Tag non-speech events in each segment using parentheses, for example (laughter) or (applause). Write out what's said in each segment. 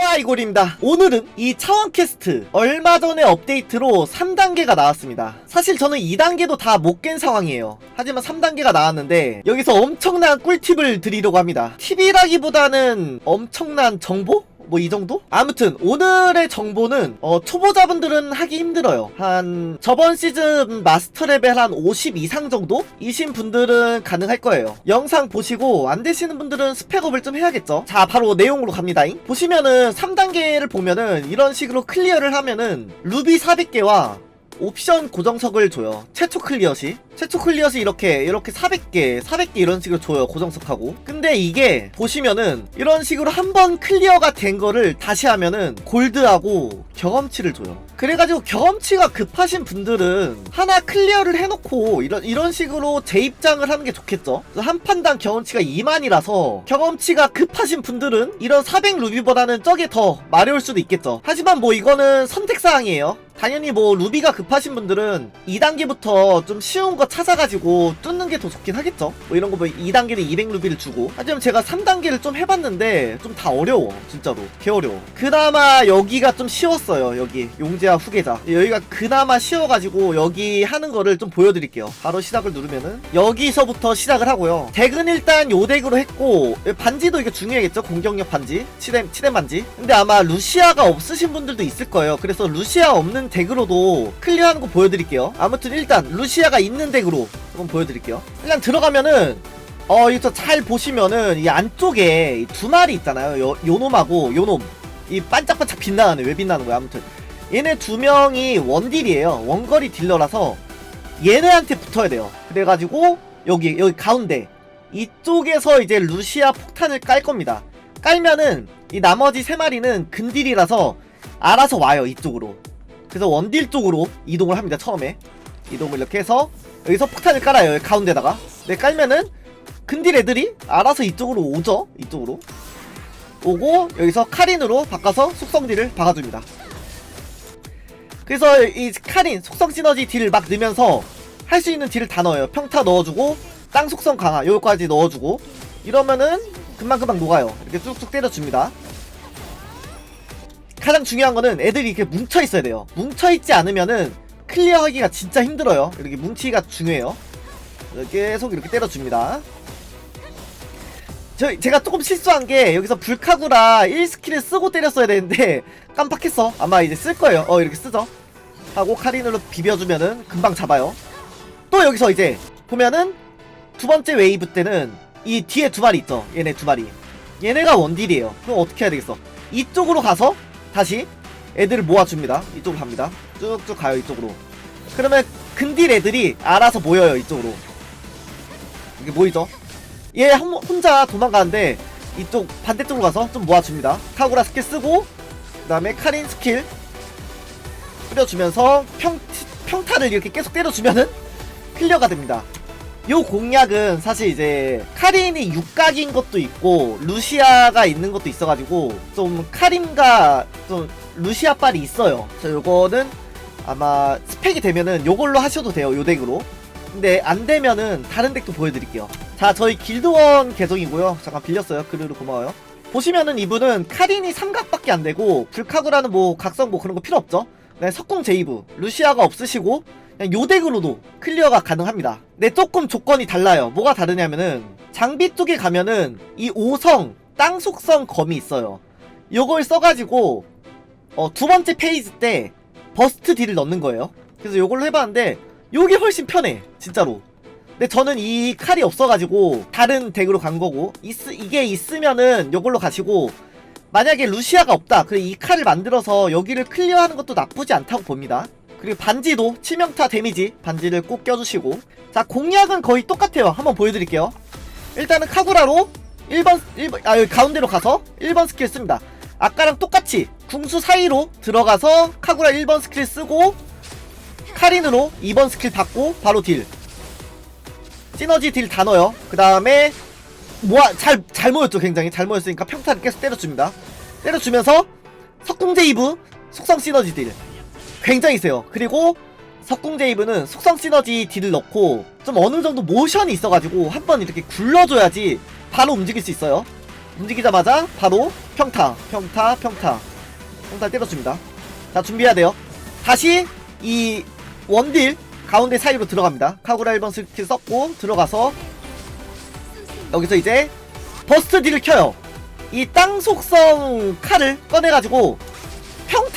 호아이골입니다. 오늘은 이 차원 퀘스트 얼마 전에 업데이트로 3단계가 나왔습니다. 사실 저는 2단계도 다 못 깬 상황이에요. 하지만 3단계가 나왔는데 여기서 엄청난 꿀팁을 드리려고 합니다. 팁이라기보다는 엄청난 정보? 뭐 이 정도? 아무튼 오늘의 정보는 어, 초보자분들은 하기 힘들어요. 한 저번 시즌 마스터 레벨 한 50 이상 정도? 이신 분들은 가능할 거예요. 영상 보시고 안 되시는 분들은 스펙업을 좀 해야겠죠. 자 바로 내용으로 갑니다. 보시면은 3단계를 보면은 이런 식으로 클리어를 하면은 루비 400개와 옵션 고정석을 줘요. 최초 클리어시. 최초 클리어시 이렇게, 이렇게 400개, 400개 이런 식으로 줘요. 고정석하고. 근데 이게 보시면은 이런 식으로 한 번 클리어가 된 거를 다시 하면은 골드하고 경험치를 줘요. 그래가지고 경험치가 급하신 분들은 하나 클리어를 해놓고 이런, 이런 식으로 재입장을 하는 게 좋겠죠. 한 판당 경험치가 2만이라서 경험치가 급하신 분들은 이런 400 루비보다는 저게 더 마려울 수도 있겠죠. 하지만 뭐 이거는 선택사항이에요. 당연히 뭐 루비가 급하신 분들은 2단계부터 좀 쉬운 거 찾아가지고 뚫는 게 더 좋긴 하겠죠. 뭐 이런 거뭐 2단계는 200루비를 주고. 하지만 제가 3단계를 좀 해봤는데 좀 다 어려워 진짜로. 개 어려워. 그나마 여기가 좀 쉬웠어요 여기. 용재와 후계자. 여기가 그나마 쉬워가지고 여기 하는 거를 좀 보여드릴게요. 바로 시작을 누르면은 여기서부터 시작을 하고요. 덱은 일단 요 덱으로 했고 반지도 이게 중요하겠죠? 공격력 반지? 치뎀 치뎀 반지? 근데 아마 루시아가 없으신 분들도 있을 거예요. 그래서 루시아 없는 덱으로도 클리어하는 거 보여드릴게요. 아무튼 일단 루시아가 있는 덱으로 한번 보여드릴게요. 일단 들어가면은 어 이거 잘 보시면은 이 안쪽에 이 두 마리 있잖아요. 요, 요놈하고 요놈. 이 반짝반짝 빛나는 왜 빛나는 거야? 아무튼. 얘네 두 명이 원딜이에요. 원거리 딜러라서 얘네한테 붙어야 돼요. 그래가지고 여기 여기 가운데. 이쪽에서 이제 루시아 폭탄을 깔 겁니다. 깔면은 이 나머지 세 마리는 근딜이라서 알아서 와요 이쪽으로 그래서 원딜 쪽으로 이동을 합니다 처음에. 이동을 이렇게 해서 여기서 폭탄을 깔아요 여기 가운데다가. 네 깔면은 근딜 애들이 알아서 이쪽으로 오죠 이쪽으로. 오고 여기서 카린으로 바꿔서 속성 딜을 박아줍니다. 그래서 이 카린 속성 시너지 딜을 막 넣으면서 할 수 있는 딜을 다 넣어요. 평타 넣어주고 땅 속성 강화 요거까지 넣어주고. 이러면은 금방금방 녹아요. 이렇게 쑥쑥 때려줍니다 가장 중요한 거는 애들이 이렇게 뭉쳐 있어야 돼요. 뭉쳐 있지 않으면은 클리어하기가 진짜 힘들어요. 이렇게 뭉치기가 중요해요. 계속 이렇게 때려줍니다. 저 제가 조금 실수한 게 여기서 불카구라 1스킬을 쓰고 때렸어야 되는데 (laughs) 깜빡했어. 아마 이제 쓸 거예요. 어 이렇게 쓰죠. 하고 카린으로 비벼주면은 금방 잡아요. 또 여기서 이제 보면은 두 번째 웨이브 때는 이 뒤에 두 마리 있죠. 얘네 두 마리. 얘네가 원딜이에요. 그럼 어떻게 해야 되겠어? 이쪽으로 가서 다시 애들을 모아줍니다. 이쪽으로 갑니다. 쭉쭉 가요 이쪽으로. 그러면 근딜 애들이 알아서 모여요 이쪽으로. 이게 보이죠? 얘 한- 혼자 도망가는데 이쪽 반대쪽으로 가서 좀 모아줍니다. 카구라 스킬 쓰고 그 다음에 카린 스킬 뿌려주면서 평, 평타를 이렇게 계속 때려주면은 클리어가 됩니다. 요 공략은 사실 이제 카린이 육각인 것도 있고 루시아가 있는 것도 있어가지고 좀 카린과 좀 루시아 빨이 있어요. 저 요거는 아마 스펙이 되면은 요걸로 하셔도 돼요. 요 덱으로. 근데 안 되면은 다른 덱도 보여드릴게요. 자, 저희 길드원 계정이고요. 잠깐 빌렸어요. 그르르 고마워요. 보시면은 이분은 카린이 삼각밖에 안 되고 불카구라는 뭐 각성 뭐 그런 거 필요 없죠. 네, 석궁 제이브 루시아가 없으시고 요 덱으로도 클리어가 가능합니다. 네, 조금 조건이 달라요. 뭐가 다르냐면은 장비 쪽에 가면은 이 5성 땅 속성 검이 있어요. 요걸 써가지고 어, 두 번째 페이지 때 버스트 딜을 넣는 거예요. 그래서 요걸로 해봤는데 요게 훨씬 편해. 진짜로. 근데 저는 이 칼이 없어가지고 다른 덱으로 간 거고 있, 이게 있으면은 요걸로 가시고 만약에 루시아가 없다. 그래 이 칼을 만들어서 여기를 클리어하는 것도 나쁘지 않다고 봅니다. 그리고 반지도 치명타 데미지 반지를 꼭 껴주시고 자 공략은 거의 똑같아요. 한번 보여드릴게요. 일단은 카구라로 1번 1번 아 여기 가운데로 가서 1번 스킬 씁니다. 아까랑 똑같이 궁수 사이로 들어가서 카구라 1번 스킬 쓰고 카린으로 2번 스킬 받고 바로 딜 시너지 딜 다 넣어요. 그 다음에 모아 잘, 잘 모였죠 굉장히 잘 모였으니까 평타를 계속 때려줍니다. 때려주면서 석궁제 이브 속성 시너지 딜 굉장히 세요. 그리고 석궁제이브는 속성 시너지 딜을 넣고 좀 어느 정도 모션이 있어가지고 한 번 이렇게 굴러줘야지 바로 움직일 수 있어요. 움직이자마자 바로 평타 평타 평타. 평타 때려줍니다. 자 준비해야 돼요. 다시 이 원딜 가운데 사이로 들어갑니다. 카구라 1번 스킬 썼고 들어가서 여기서 이제 버스트 딜을 켜요. 이 땅 속성 칼을 꺼내가지고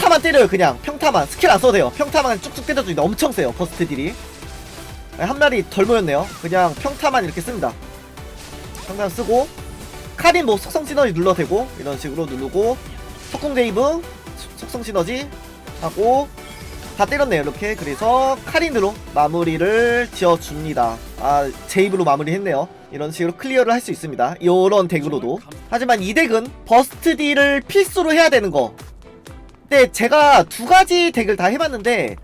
평타만 때려요 그냥. 평타만. 스킬 안 써도 돼요. 평타만 쭉쭉 때려줍니다 엄청 세요 버스트 딜이. 한 마리 덜 모였네요. 그냥 평타만 이렇게 씁니다. 평타 쓰고 칼인 뭐 속성 시너지 눌러도 되고 이런 식으로 누르고 속공 제이브 속성 시너지 하고 다 때렸네요 이렇게. 그래서 카린으로 마무리를 지어줍니다. 아 제이브로 마무리했네요. 이런 식으로 클리어를 할 수 있습니다. 요런 덱으로도. 하지만 이 덱은 버스트 딜을 필수로 해야 되는 거 근데 제가 두 가지 덱을 다 해봤는데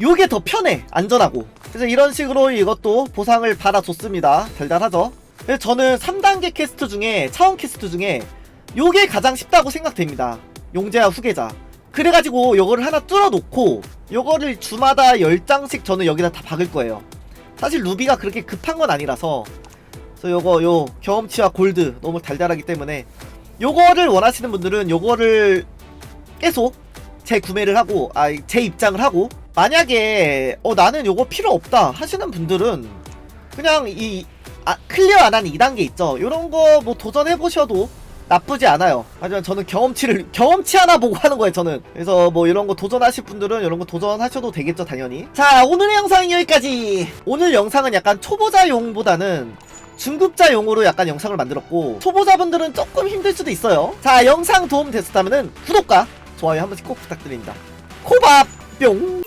요게 더 편해 안전하고. 그래서 이런 식으로 이것도 보상을 받아줬습니다. 달달하죠? 그래서 저는 3단계 퀘스트 중에 차원 퀘스트 중에 요게 가장 쉽다고 생각됩니다. 용재와 후계자. 그래가지고 요거를 하나 뚫어놓고 요거를 주마다 10장씩 저는 여기다 다 박을 거예요. 사실 루비가 그렇게 급한 건 아니라서. 그래서 요거 요 경험치와 골드 너무 달달하기 때문에 요거를 원하시는 분들은 요거를 계속 재구매를 하고 아제 입장을 하고 만약에 어 나는 요거 필요 없다 하시는 분들은 그냥 이 아, 클리어 안 한 2단계 있죠? 요런 거 뭐 도전해 보셔도 나쁘지 않아요. 하지만 저는 경험치를 경험치 하나 보고 하는 거예요 저는. 그래서 뭐 이런 거 도전하실 분들은 이런 거 도전하셔도 되겠죠 당연히. 자 오늘의 영상은 여기까지. 오늘 영상은 약간 초보자용보다는 중급자용으로 약간 영상을 만들었고 초보자분들은 조금 힘들 수도 있어요. 자 영상 도움 됐었다면 구독과 좋아요 한 번씩 꼭 부탁드립니다. 코밥 뿅